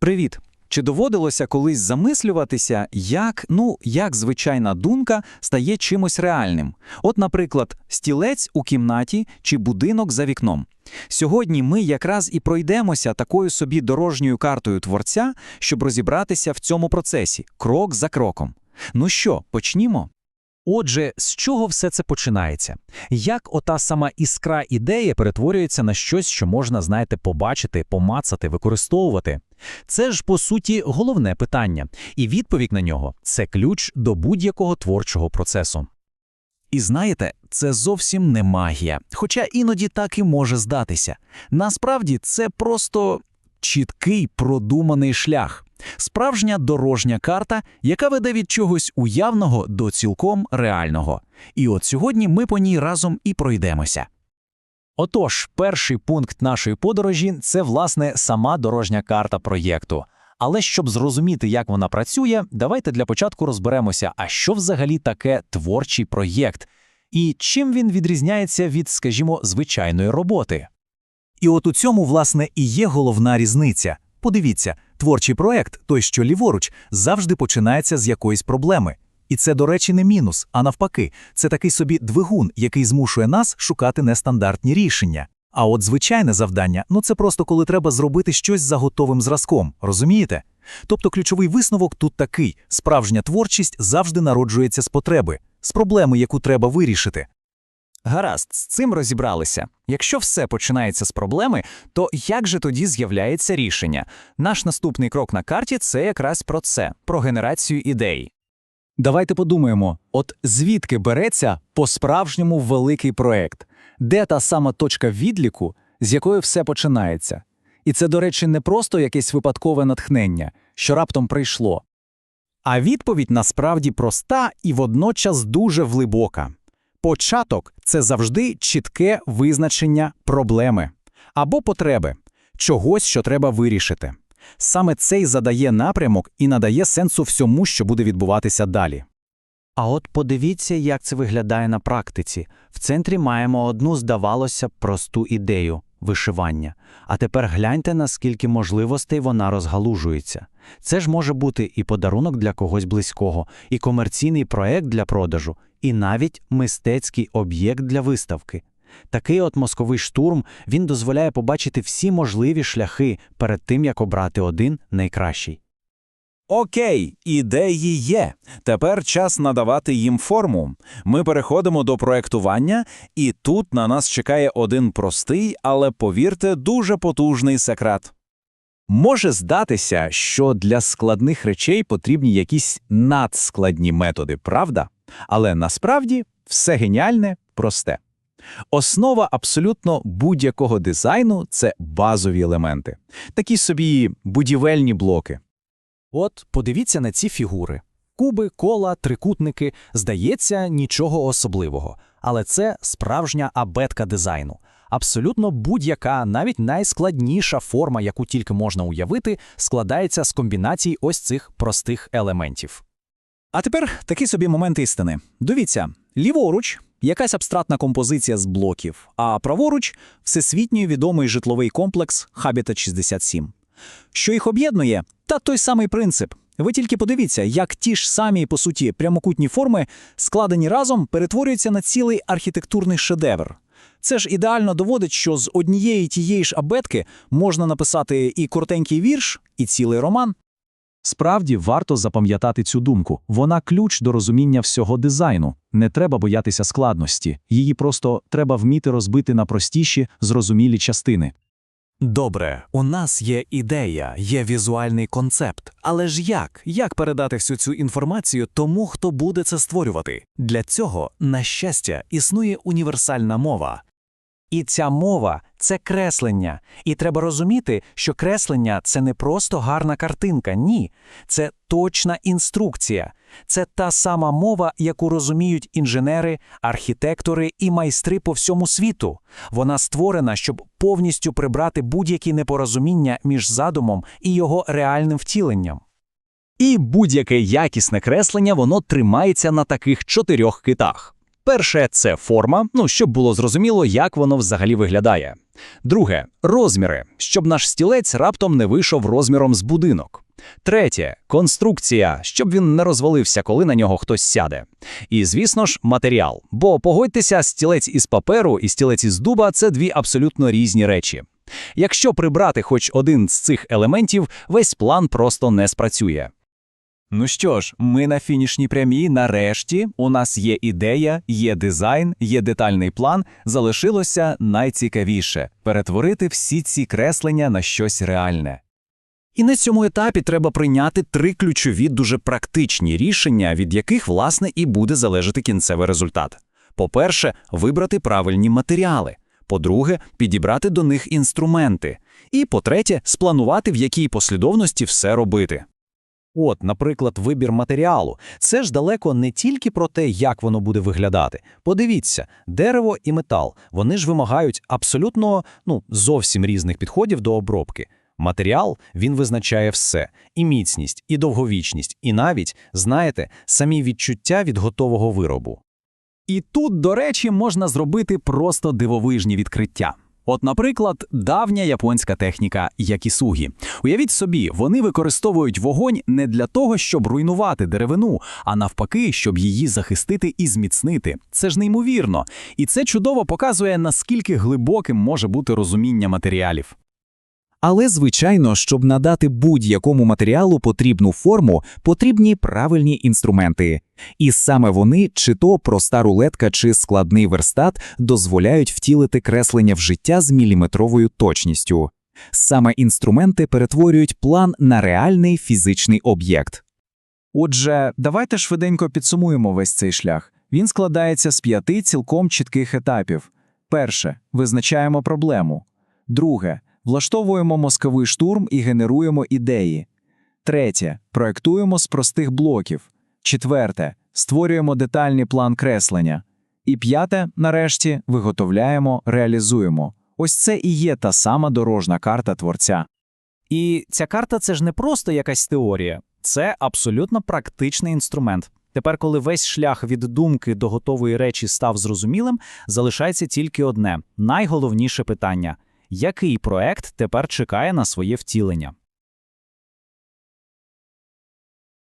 Привіт! Чи доводилося колись замислюватися, як, ну, як звичайна думка стає чимось реальним? От, наприклад, стілець у кімнаті чи будинок за вікном. Сьогодні ми якраз і пройдемося такою собі дорожньою картою творця, щоб розібратися в цьому процесі, крок за кроком. Ну що, почнімо? Отже, з чого все це починається? Як ота сама іскра ідеї перетворюється на щось, що можна, знаєте, побачити, помацати, використовувати? Це ж, по суті, головне питання, і відповідь на нього – це ключ до будь-якого творчого процесу. І знаєте, це зовсім не магія, хоча іноді так і може здатися. Насправді це просто чіткий продуманий шлях, справжня дорожня карта, яка веде від чогось уявного до цілком реального. І от сьогодні ми по ній разом і пройдемося. Отож, перший пункт нашої подорожі – це, власне, сама дорожня карта проєкту. Але щоб зрозуміти, як вона працює, давайте для початку розберемося, а що взагалі таке творчий проєкт, і чим він відрізняється від, скажімо, звичайної роботи. І от у цьому, власне, і є головна різниця. Подивіться, творчий проект, той, що ліворуч, завжди починається з якоїсь проблеми. І це, до речі, не мінус, а навпаки, це такий собі двигун, який змушує нас шукати нестандартні рішення. А от звичайне завдання ну це просто коли треба зробити щось за готовим зразком, розумієте? Тобто ключовий висновок тут такий: справжня творчість завжди народжується з потреби, з проблеми, яку треба вирішити. Гаразд, з цим розібралися. Якщо все починається з проблеми, то як же тоді з'являється рішення? Наш наступний крок на карті це якраз про це, про генерацію ідей. Давайте подумаємо, от звідки береться по-справжньому великий проект? Де та сама точка відліку, з якої все починається? І це, до речі, не просто якесь випадкове натхнення, що раптом прийшло. А відповідь насправді проста і водночас дуже глибока. Початок це завжди чітке визначення проблеми або потреби, чогось, що треба вирішити. Саме це й задає напрямок і надає сенсу всьому, що буде відбуватися далі. А от подивіться, як це виглядає на практиці. В центрі маємо одну, здавалося, просту ідею вишивання. А тепер гляньте, наскільки можливостей вона розгалужується. Це ж може бути і подарунок для когось близького, і комерційний проект для продажу, і навіть мистецький об'єкт для виставки. Такий от мозковий штурм він дозволяє побачити всі можливі шляхи перед тим, як обрати один найкращий. Окей, ідеї є. Тепер час надавати їм форму. Ми переходимо до проектування, і тут на нас чекає один простий, але повірте, дуже потужний секрет. Може здатися, що для складних речей потрібні якісь надскладні методи, правда? Але насправді все геніальне просте. Основа абсолютно будь-якого дизайну це базові елементи, такі собі будівельні блоки. От подивіться на ці фігури. Куби, кола, трикутники, здається, нічого особливого. Але це справжня абетка дизайну. Абсолютно будь-яка, навіть найскладніша форма, яку тільки можна уявити, складається з комбінацій ось цих простих елементів. А тепер такий собі момент істини. Дивіться, ліворуч якась абстрактна композиція з блоків, а праворуч всесвітньо відомий житловий комплекс Habitat 67. Що їх об'єднує? Та той самий принцип. Ви тільки подивіться, як ті ж самі, по суті, прямокутні форми, складені разом, перетворюються на цілий архітектурний шедевр. Це ж ідеально доводить, що з однієї тієї ж абетки можна написати і коротенький вірш, і цілий роман. Справді варто запам'ятати цю думку. Вона ключ до розуміння всього дизайну. Не треба боятися складності, її просто треба вміти розбити на простіші, зрозумілі частини. Добре, у нас є ідея, є візуальний концепт. Але ж як? Як передати всю цю інформацію тому, хто буде це створювати? Для цього, на щастя, існує універсальна мова. І ця мова це креслення. І треба розуміти, що креслення це не просто гарна картинка, ні. Це точна інструкція. Це та сама мова, яку розуміють інженери, архітектори і майстри по всьому світу. Вона створена, щоб повністю прибрати будь-які непорозуміння між задумом і його реальним втіленням. І будь-яке якісне креслення воно тримається на таких чотирьох китах. Перше це форма, ну щоб було зрозуміло, як воно взагалі виглядає. Друге розміри, щоб наш стілець раптом не вийшов розміром з будинок. Третє конструкція, щоб він не розвалився, коли на нього хтось сяде. І, звісно ж, матеріал. Бо погодьтеся, стілець із паперу і стілець із дуба це дві абсолютно різні речі. Якщо прибрати хоч один з цих елементів, весь план просто не спрацює. Ну що ж, ми на фінішній прямій. Нарешті у нас є ідея, є дизайн, є детальний план. Залишилося найцікавіше перетворити всі ці креслення на щось реальне. І на цьому етапі треба прийняти три ключові дуже практичні рішення, від яких, власне, і буде залежати кінцевий результат. По-перше, вибрати правильні матеріали. По-друге, підібрати до них інструменти. І по-третє, спланувати, в якій послідовності все робити. От, наприклад, вибір матеріалу. Це ж далеко не тільки про те, як воно буде виглядати. Подивіться, дерево і метал, вони ж вимагають абсолютно, ну, зовсім різних підходів до обробки. Матеріал, він визначає все. І міцність, і довговічність, і навіть, знаєте, самі відчуття від готового виробу. І тут, до речі, можна зробити просто дивовижні відкриття. От, наприклад, давня японська техніка якісугі. Уявіть собі, вони використовують вогонь не для того, щоб руйнувати деревину, а навпаки, щоб її захистити і зміцнити. Це ж неймовірно. І це чудово показує, наскільки глибоким може бути розуміння матеріалів. Але, звичайно, щоб надати будь-якому матеріалу потрібну форму, потрібні правильні інструменти. І саме вони, чи то проста рулетка, чи складний верстат, дозволяють втілити креслення в життя з міліметровою точністю. Саме інструменти перетворюють план на реальний фізичний об'єкт. Отже, давайте швиденько підсумуємо весь цей шлях. Він складається з п'яти цілком чітких етапів. Перше визначаємо проблему. Друге влаштовуємо мозковий штурм і генеруємо ідеї. Третє проектуємо з простих блоків. Четверте створюємо детальний план креслення. І п'яте, нарешті, виготовляємо, реалізуємо. Ось це і є та сама дорожна карта творця. І ця карта це ж не просто якась теорія, це абсолютно практичний інструмент. Тепер, коли весь шлях від думки до готової речі став зрозумілим, залишається тільки одне найголовніше питання: який проект тепер чекає на своє втілення?